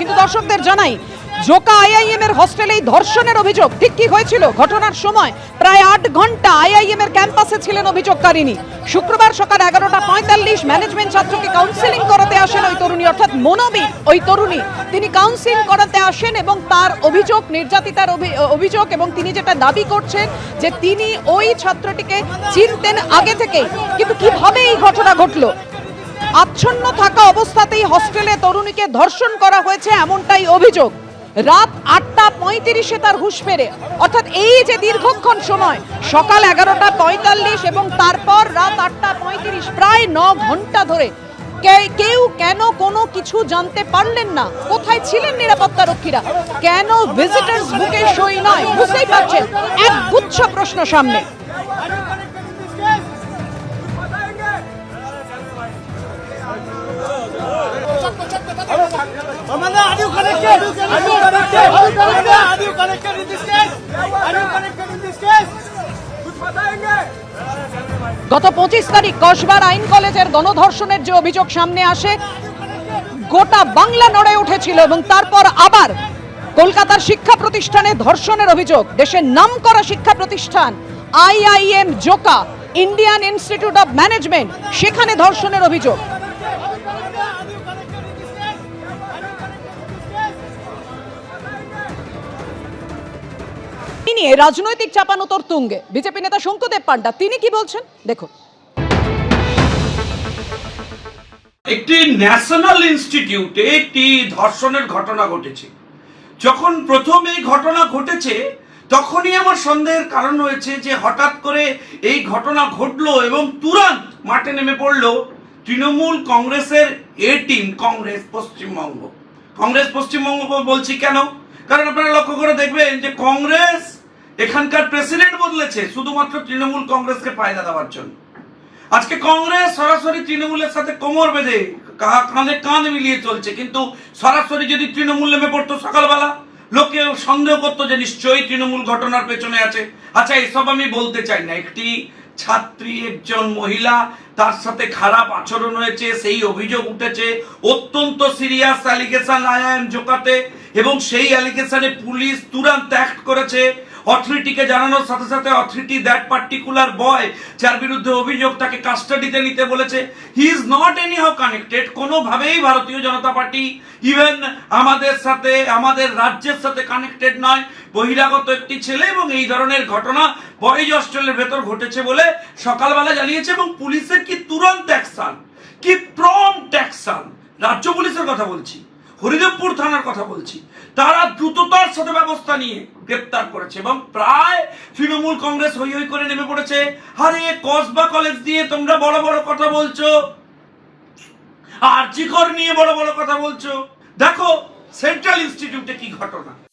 কিন্তু দর্শকদের জানাই, জোকা আইআইএম এর হস্টেলেই ধর্ষণের অভিযোগ। ঠিক কি হয়েছিল? ঘটনার সময় প্রায় আট ঘণ্টা আইআইএম এর ক্যাম্পাসে ছিলেন অভিযোগকারিনী শুক্রবার সকাল এগারোটা পঁয়তাল্লিশ ম্যানেজমেন্ট ছাত্রকে কাউন্সিলিং করাতে আসেন ওই তরুণী, অর্থাৎ মনোবী ওই তরুণী। তিনি কাউন্সিলিং করাতে আসেন এবং তার অভিযোগ, নির্যাতিতার অভি- অভিযোগ এবং তিনি যেটা দাবি করছেন যে তিনি ওই ছাত্রটিকে চিনতেন আগে থেকে কিন্তু কীভাবে এই ঘটনা ঘটলো? আচ্ছন্ন থাকা অবস্থাতেই হস্টেলে তরুণীকে ধর্ষণ করা হয়েছে এমনটাই অভিযোগ। রাত আটটা পঁয়ত্রিশে তার হুঁশ ফেরে। অর্থাৎ এই যে দীর্ঘক্ষণ সময়, সকাল এগারোটা পঁয়তাল্লিশ এবং তারপর রাত আটটা পঁয়ত্রিশ, প্রায় ন ঘণ্টা ধরে কেউ কেন কোনো কিছু জানতে পারলেন না? কোথায় ছিলেন নিরাপত্তা রক্ষীরা? কেন ভিজিটার্স বুকে সই নয়? বুঝতেই পারছেন, এক গুচ্ছ প্রশ্ন সামনে। গত পঁচিশ তারিখ কসবার আইন কলেজের গণধর্ষণের যে অভিযোগ সামনে আসে, গোটা বাংলা নড়ে উঠেছিল এবং তারপর আবার কলকাতার শিক্ষা প্রতিষ্ঠানে ধর্ষণের অভিযোগ, দেশের নাম করা শিক্ষা প্রতিষ্ঠান, IIM, Joka, Indian institute of management, সেখানে ধর্ষণের অভিযোগ। নিয়ে রাজনৈতিক চাপানোতর তুঙ্গে। বিজেপি নেতা শঙ্কুদেব পান্ডা তিনি কি বলছেন? দেখুন। একটি ন্যাশনাল ইনস্টিটিউটে একটি ধর্ষণের ঘটনা ঘটেছে। যখন প্রথম এই ঘটনা ঘটেছে, তখনই আমার সন্দেহের কারণ হয়েছে যে হঠাৎ করে এই ঘটনা ঘটলো এবং তুরন্ত মাঠে নেমে পড়ল তৃণমূল কংগ্রেসের এ টিম, কংগ্রেস পশ্চিমবঙ্গ। কংগ্রেস পশ্চিমবঙ্গ বলছি কেন? কারণ আপনারা লক্ষ্য করে দেখবেন যে কংগ্রেস এখানকার প্রেসিডেন্ট বদলেছে, শুধুমাত্র তৃণমূল কংগ্রেসকে পায়দা দেওয়ার জন্য। আজকে কংগ্রেস সরাসরি তৃণমূলের সাথে কোমর বেঁধে কাঁধে কাঁধ মিলিয়ে চলছে, কিন্তু সরাসরি যদি তৃণমূল নেমে পড়তো সকালবেলা, লোকে সন্দেহ করতো যে নিশ্চয়ই তৃণমূল ঘটনার পেছনে আছে। আচ্ছা এসব আমি বলতে চাই না। একটি ছাত্রী, একজন মহিলা, তার সাথে খারাপ আচরণ হয়েছে, সেই অভিযোগ উঠেছে, অত্যন্ত সিরিয়াস অ্যালিগেশন আইআইএম জোকাতে, এবং সেই অ্যালিগেশনে পুলিশ তুরান্ত অ্যাক্ট করেছে। অথরিটিকে জানানোর সাথে সাথে অথরিটি দ্যাট পার্টিকুলার বয় যার বিরুদ্ধে অভিযোগ তাকে কাস্টাডিতে নিতে বলেছে। He is not any how connected কোনোভাবেই ভারতীয় জনতা পার্টি ইভেন আমাদের সাথে, আমাদের রাজ্যের সাথে কানেক্টেড নয়। বহিরাগত একটি ছেলে এবং এই ধরনের ঘটনা বয়েজ হস্টেলের ভেতর ঘটেছে বলে সকালবেলা জানিয়েছে এবং পুলিশের কি তুরন্ত অ্যাকশন কি প্রম্পট অ্যাকশন রাজ্য পুলিশের কথা বলছি। হরিদেবপুর থানার কথা বলছি। তারা দ্রুততার সাথে ব্যবস্থা নিয়ে গ্রেপ্তার করেছে এবং প্রায় তৃণমূল কংগ্রেস হই হই করে নেমে পড়েছে। আরে, কসবা কলেজ দিয়ে তোমরা বড় বড় কথা বলছো। আর জিকর নিয়ে বড় বড় কথা বলছো। দেখো সেন্ট্রাল ইনস্টিটিউটে কি ঘটনা?